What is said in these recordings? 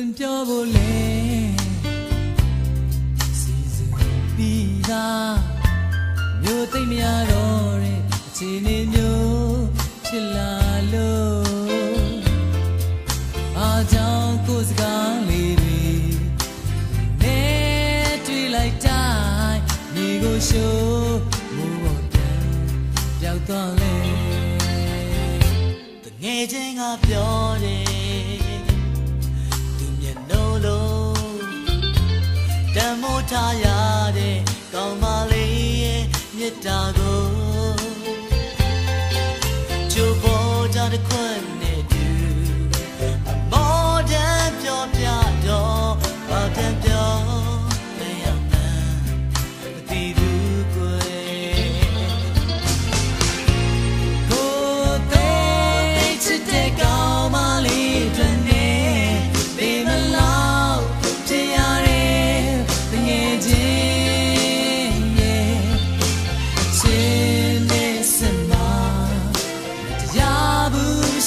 င်ပြောဖို့လဲစီစဉ်ပြီးသားမျိုးသိမ့်မရတော့တဲ့အခြေအနေမျိုးဖြစ်လာလို့အားကြောင့်ကိုယ်စကားလေးတွေနဲတွေ့လိုက်တိုင်းမြေကိုရှိုးမိုးပေါ်ပြန်ပြောက်သွားလဲတငယ်ချင်းကပြောတယ် မ်းမိုးထားရတဲ့ကောင်းမလေးရဲ့မြတ်တာကိုချိုးပေါ်ကြတဲ့ခွန်း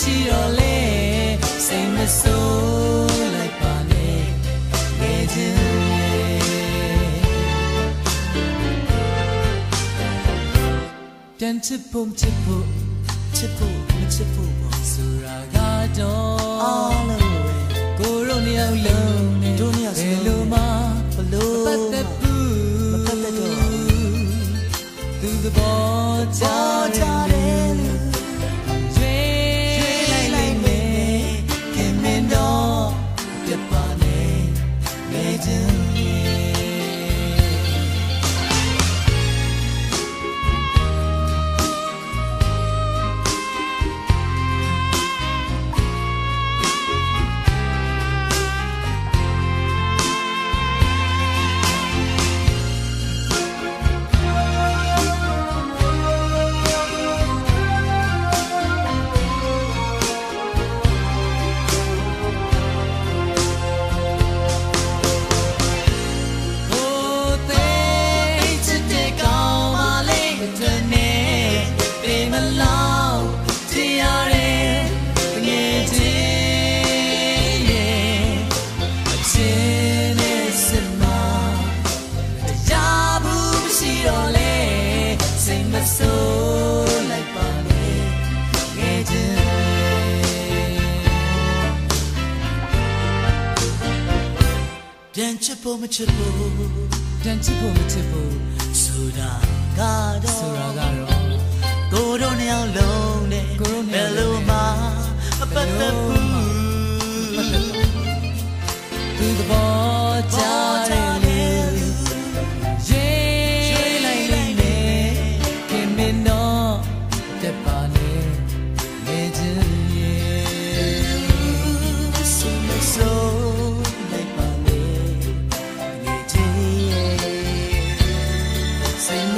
ရှိတော့လေစိတ်မဆိုးလိုက်ပါနဲ့ငယ်ချင်းရဲ့ပြန်ချစ်ဖို့ချစ်ဖို့ချစ်ဖို့မချစ်ဖို့ပေါ့ဆိုတာကတော့အားလုံးပဲကိုရိုနှစ်ယောက်လုံးနဲ့တို့နှစ်ယောက်စလုံးဘယ်လိုမှဘလို့ပတ်သက်ဘူးမပတ်သက်တော့သူသဘောကျ ပြန်ချစ်ဖို့မချစ်ဖို့ပြန်ချစ်ဖို့မချစ်ဖို့ဆိုတာကတော့ဆိုတာကတော့ကိုတို့နှစ်ယောက်လုံး